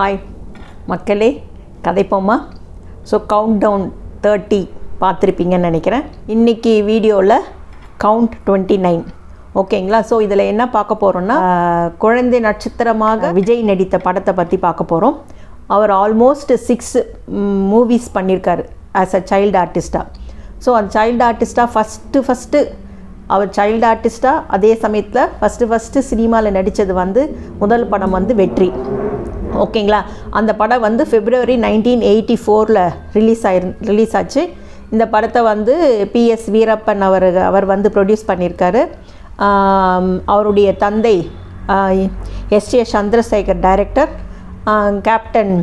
Hi மக்களே கதைப்போமா? So count down thirty பார்த்துருப்பீங்கன்னு நினைக்கிறேன். இன்றைக்கி வீடியோவில் கவுண்ட் டுவெண்ட்டி நைன் ஓகேங்களா? ஸோ இதில் என்ன பார்க்க போகிறோன்னா குழந்தை நட்சத்திரமாக விஜய் நடித்த படத்தை பற்றி பார்க்க போகிறோம் அவர் ஆல்மோஸ்ட் சிக்ஸ் மூவிஸ் பண்ணியிருக்காரு ஆஸ் அ சைல்டு ஆர்டிஸ்ட்டாக ஸோ அந்த சைல்டு ஆர்டிஸ்ட்டாக ஃபஸ்ட்டு ஃபஸ்ட்டு அவர் சைல்டு ஆர்டிஸ்ட்டாக அதே சமயத்தில் ஃபஸ்ட்டு ஃபஸ்ட்டு சினிமாவில் நடித்தது வந்து முதல் படம் வந்து வெற்றி. ஓகேங்களா? அந்த படம் வந்து பிப்ரவரி நைன்டீன் எயிட்டி ஃபோரில் ரிலீஸ் ஆயிரு ரிலீஸ் ஆச்சு. இந்த படத்தை வந்து பிஎஸ் வீரப்பன் அவர் அவர் வந்து ப்ரொடியூஸ் பண்ணியிருக்காரு. அவருடைய தந்தை S A Chandrasekhar director captain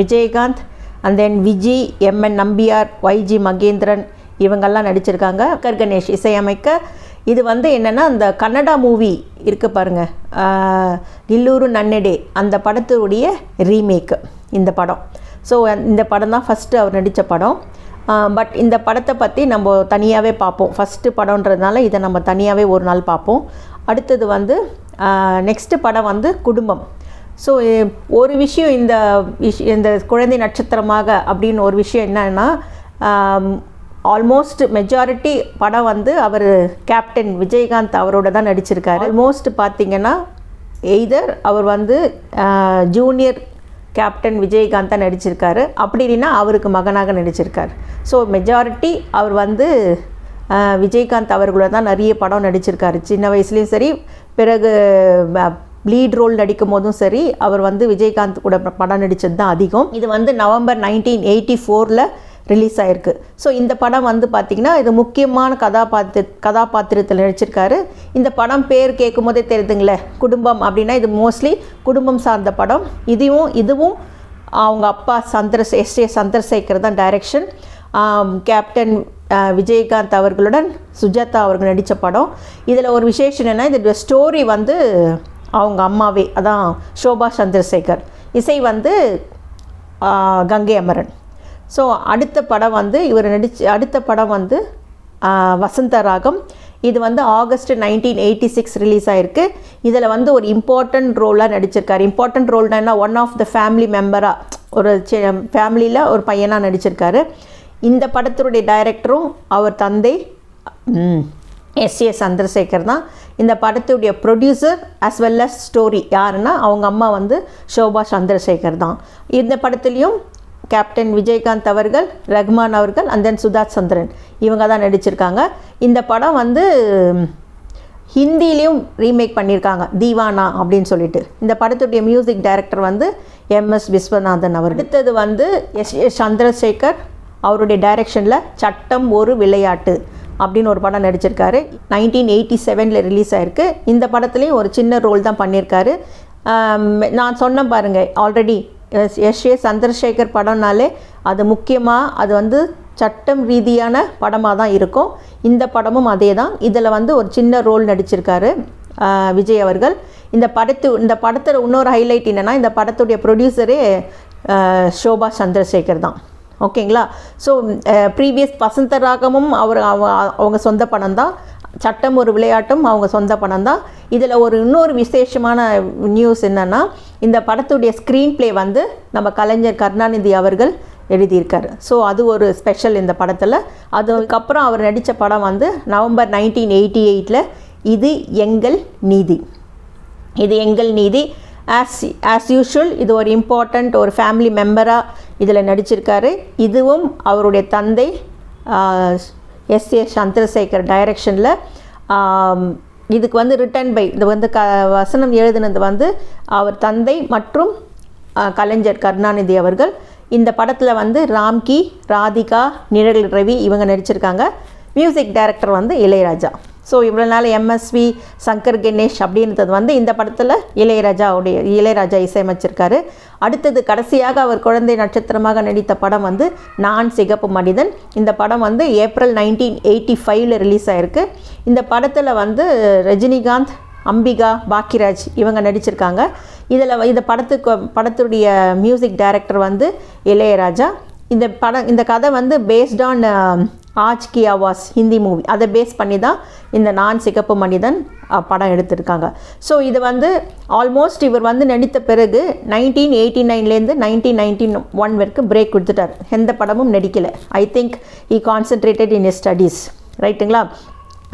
Vijayakanth and then Viji MN Nambiar YG Mahendran இவங்கெல்லாம் நடிச்சிருக்காங்க. கர் கணேஷ் இசையமைக்க இது வந்து என்னென்னா அந்த கன்னடா மூவி இருக்கு பாருங்கள் நில்லூரு நன்னடே அந்த படத்துடைய ரீமேக்கு இந்த படம். ஸோ இந்த படம் தான் ஃபஸ்ட்டு அவர் நடித்த படம். பட் இந்த படத்தை பற்றி நம்ம தனியாகவே பார்ப்போம். ஃபஸ்ட்டு படம்ன்றதுனால இதை நம்ம தனியாகவே ஒரு நாள் பார்ப்போம். அடுத்தது வந்து நெக்ஸ்ட்டு படம் வந்து குடும்பம். ஸோ ஒரு விஷயம் இந்த விஷ் இந்த குழந்தை நட்சத்திரமாக அப்படின்னு ஒரு விஷயம் என்னன்னா ஆல்மோஸ்ட் மெஜாரிட்டி படம் வந்து அவர் கேப்டன் விஜயகாந்த் அவரோட தான் நடிச்சிருக்காரு. ஆல்மோஸ்ட் பார்த்தீங்கன்னா எய்தர் அவர் வந்து ஜூனியர் கேப்டன் விஜயகாந்த் தான் நடிச்சிருக்காரு. அப்படி இல்லைன்னா அவருக்கு மகனாக நடிச்சிருக்கார். ஸோ மெஜாரிட்டி அவர் வந்து விஜயகாந்த் அவர்களோட தான் நிறைய படம் நடிச்சிருக்காரு. சின்ன வயசுலேயும் சரி பிறகு லீட் ரோல் நடிக்கும் போதும் சரி அவர் வந்து விஜயகாந்த் கூட படம் நடித்தது தான் அதிகம். இது வந்து நவம்பர் நைன்டீன் எயிட்டி ஃபோரில் ரிலீஸ் ஆயிருக்கு. ஸோ இந்த படம் வந்து பார்த்திங்கன்னா இது முக்கியமான கதாபாத்திர கதாபாத்திரத்தில் நடிச்சிருக்காரு. இந்த படம் பேர் கேட்கும் போதே தெரியுதுங்களே குடும்பம் அப்படின்னா இது மோஸ்ட்லி குடும்பம் சார்ந்த படம். இதுவும் இதுவும் அவங்க அப்பா சந்திர எஸ் ஏ சந்திரசேகர் தான் டைரக்ஷன் கேப்டன் விஜயகாந்த் அவர்களுடன் சுஜாதா அவர்கள் நடித்த படம். இதில் ஒரு விசேஷம் என்னென்னா இந்த ஸ்டோரி வந்து அவங்க அம்மாவே அதான் சோபா சந்திரசேகர். இசை வந்து கங்கை அமரன். ஸோ அடுத்த படம் வந்து இவர் நடிச்சு அடுத்த படம் வந்து வசந்த ராகம். இது வந்து August nineteen eighty six release ஆகிருக்கு இதில் வந்து ஒரு இம்பார்ட்டண்ட் ரோலாக நடிச்சிருக்காரு. இம்பார்ட்டண்ட் ரோல்னா ஒன் ஆஃப் த ஃபேமிலி மெம்பராக ஒரு ஃபேமிலியில் ஒரு பையனாக நடிச்சிருக்காரு. இந்த படத்தினுடைய டைரக்டரும் அவர் தந்தை எஸ். ஏ. சந்திரசேகர் தான். இந்த படத்துடைய producer as well as story யாருன்னா அவங்க அம்மா வந்து ஷோபா சந்திரசேகர் தான். இந்த படத்துலேயும் கேப்டன் விஜயகாந்த் அவர்கள் ரஹ்மான் அவர்கள் அண்ட் தென் சுதாத் சந்திரன். இவங்க தான் நடிச்சிருக்காங்க. இந்த படம் வந்து ஹிந்திலையும் ரீமேக் பண்ணியிருக்காங்க. தீவானா அப்படின்னு சொல்லிட்டு. இந்த படத்துடைய மியூசிக் டைரக்டர் வந்து எம்எஸ் விஸ்வநாதன் அவர் அடுத்தது வந்து எஸ் எஸ் சந்திரசேகர் அவருடைய டைரக்ஷனில் சட்டம் ஒரு விளையாட்டு அப்படின்னு ஒரு படம் நடிச்சிருக்காரு. நைன்டீன் எயிட்டி செவனில் ரிலீஸ் ஆயிருக்கு. இந்த படத்துலேயும் ஒரு சின்ன ரோல் தான் பண்ணியிருக்காரு. நான் சொன்னேன் பாருங்க already S S A Chandrasekhar படம்னாலே அது முக்கியமாக அது வந்து சட்டம் ரீதியான படமாக தான் இருக்கும். இந்த படமும் அதே தான் இதில் வந்து ஒரு சின்ன ரோல் நடிச்சிருக்காரு விஜய் அவர்கள். இந்த படத்து இந்த படத்தில் இன்னொரு ஹைலைட் என்னென்னா இந்த படத்துடைய ப்ரொடியூசரே ஷோபா சந்திரசேகர் தான். ஓகேங்களா? ஸோ ப்ரீவியஸ் வசந்த ராகமும் அவர் அவ- அவங்க சொந்த படம் தான் சட்டம் ஒரு விளையாட்டும் அவங்க சொந்த படம் தான் இதில் ஒரு இன்னொரு விசேஷமான நியூஸ் என்னென்னா இந்த படத்துடைய ஸ்க்ரீன் ப்ளே வந்து நம்ம கலைஞர் கருணாநிதி அவர்கள் எழுதியிருக்காரு. ஸோ அது ஒரு ஸ்பெஷல் இந்த படத்தில். அதுக்கப்புறம் அவர் நடித்த படம் வந்து நவம்பர் நைன்டீன் எயிட்டி எயிட்டில் இது எங்கள் நீதி. இது எங்கள் நீதி. ஆஸ் ஆஸ் யூஷுவல் இது ஒரு இம்பார்ட்டண்ட் ஒரு ஃபேமிலி மெம்பராக இதில் நடிச்சிருக்காரு. இதுவும் அவருடைய தந்தை எஸ் ஏ சந்திரசேகர் டைரக்ஷனில் இதுக்கு வந்து ரிட்டன் பை இது வந்து க வசனம் எழுதினது வந்து அவர் தந்தை மற்றும் கலைஞர் கருணாநிதி அவர்கள். இந்த படத்தில் வந்து ராம்கி ராதிகா நிழல் ரவி இவங்க நடிச்சிருக்காங்க. மியூசிக் டைரக்டர் வந்து இளையராஜா. ஸோ இவ்வளோ நாள் எம்எஸ்வி சங்கர் கணேஷ் அப்படின்றது வந்து இந்த படத்தில் இளையராஜாவுடைய இளையராஜா இசையமைச்சிருக்காரு. அடுத்தது கடைசியாக அவர் குழந்தை நட்சத்திரமாக நடித்த படம் வந்து நான் சிகப்பு மனிதன். இந்த படம் வந்து ஏப்ரல் நைன்டீன் எயிட்டி ஃபைவ்ல ரிலீஸ் ஆயிருக்கு. இந்த படத்தில் வந்து ரஜினிகாந்த் அம்பிகா பாக்கியராஜ் இவங்க நடிச்சிருக்காங்க. இதில் இந்த படத்துக்கு படத்துடைய மியூசிக் டைரக்டர் வந்து இளையராஜா. இந்த படம் இந்த கதை வந்து based on Aaj Ki Awaaz Hindi movie அதை பேஸ் பண்ணி தான் இந்த நான் சிகப்பு மனிதன் படம் எடுத்திருக்காங்க. ஸோ இது வந்து ஆல்மோஸ்ட் இவர் வந்து நடித்த பிறகு நைன்டீன் எயிட்டி நைன்லேருந்து நைன்டீன் நைன்டீன் ஒன் வரைக்கும் பிரேக் கொடுத்துட்டார். எந்த படமும் நடிக்கலை. I think he concentrated in studies ரைட்டுங்களா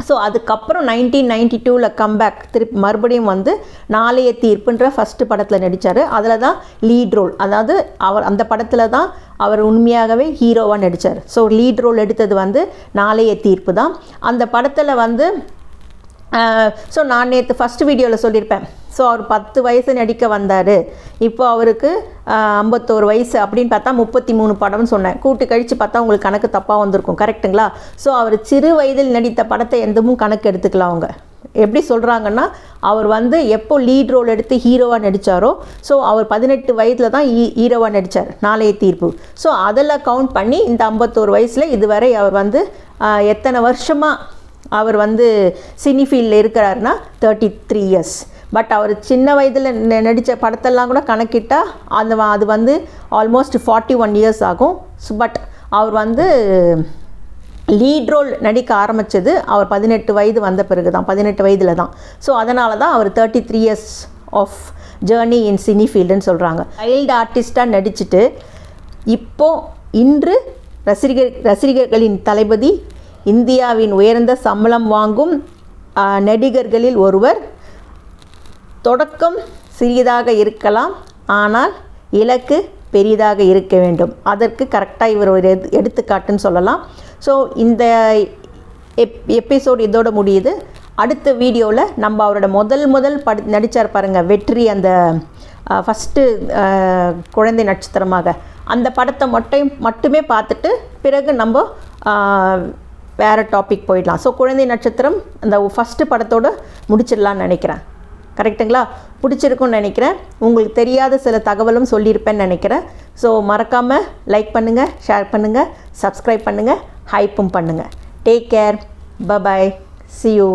ஸோ அதுக்கப்புறம் நைன்டீன் நைன்டி டூவில் கம்பேக் திருப்பி மறுபடியும் வந்து நாளைய தீர்ப்புன்ற ஃபஸ்ட்டு படத்தில் நடித்தார் அதில் தான் லீட் ரோல் அதாவது அவர் அந்த படத்தில் தான் அவர் உண்மையாகவே ஹீரோவாக நடித்தார் ஸோ லீட் ரோல் எடுத்தது வந்து நாளைய தீர்ப்பு தான். அந்த படத்தில் வந்து ஸோ நான் நேற்று ஃபஸ்ட் வீடியோவில் சொல்லியிருப்பேன். ஸோ அவர் பத்து வயசு நடிக்க வந்தார். இப்போ அவருக்கு ஐம்பத்தோரு வயசு அப்படின்னு பார்த்தா முப்பத்தி மூணு படம்னு சொன்னேன். கூட்டு கழித்து பார்த்தா உங்களுக்கு கணக்கு தப்பாக வந்திருக்கும். கரெக்ட்டுங்களா? ஸோ அவர் சிறு வயதில் நடித்த படத்தை எந்தமும் கணக்கு எடுத்துக்கலாம் அவங்க. எப்படி சொல்கிறாங்கன்னா அவர் வந்து எப்போ லீட் ரோல் எடுத்து ஹீரோவாக நடித்தாரோ ஸோ அவர் பதினெட்டு வயதில் தான் ஹீ ஹீரோவாக நடித்தார் நாளைய தீர்ப்பு. ஸோ அதெல்லாம் கவுண்ட் பண்ணி இந்த ஐம்பத்தோரு வயசில் இதுவரை அவர் வந்து எத்தனை வருஷமாக அவர் வந்து சினி ஃபீல்டில் இருக்கிறாருன்னா தேர்ட்டி த்ரீ இயர்ஸ் பட் அவர் சின்ன வயதில் நடித்த படத்தெல்லாம் கூட கணக்கிட்டால் அந்த அது வந்து ஆல்மோஸ்ட் ஃபார்ட்டி ஒன் இயர்ஸ் ஆகும் பட் அவர் வந்து லீட் ரோல் நடிக்க ஆரம்பித்தது அவர் பதினெட்டு வயது வந்த பிறகு தான் பதினெட்டு வயதில் தான். ஸோ அதனால தான் அவர் thirty three years of journey in cine ஃபீல்டுன்னு சொல்கிறாங்க சைல்டு ஆர்டிஸ்ட்டாக நடிச்சுட்டு இப்போது இன்று ரசிகர் ரசிகர்களின் தளபதி இந்தியாவின் உயர்ந்த சம்பளம் வாங்கும் நடிகர்களில் ஒருவர் தொடக்கம் சிறியதாக இருக்கலாம் ஆனால் இலக்கு பெரிதாக இருக்க வேண்டும். அதற்கு கரெக்டாக இவர் ஒரு எது எடுத்துக்காட்டுன்னு சொல்லலாம். ஸோ இந்த எப் எபிசோடு இதோட முடியுது. அடுத்த வீடியோவில் நம்ம அவரோட முதல் முதல் படி நடித்தார் பாருங்கள் வெற்றி அந்த ஃபஸ்ட்டு குழந்தை நட்சத்திரமாக. அந்த படத்தை மட்டும் மட்டுமே பார்த்துட்டு பிறகு நம்ம வேறு டாபிக் போயிடலாம். ஸோ குழந்தை நட்சத்திரம் அந்த ஃபஸ்ட்டு படத்தோடு முடிச்சிடலான்னு நினைக்கிறேன். கரெக்ட்டுங்களா பிடிச்சிருக்கும்னு நினைக்கிறேன். உங்களுக்கு தெரியாத சில தகவலும் சொல்லியிருப்பேன்னு நினைக்கிறேன். ஸோ மறக்காமல் லைக் பண்ணுங்கள் ஷேர் பண்ணுங்கள் சப்ஸ்கிரைப் பண்ணுங்கள் ஹைப்பும் பண்ணுங்கள் take care bye bye see you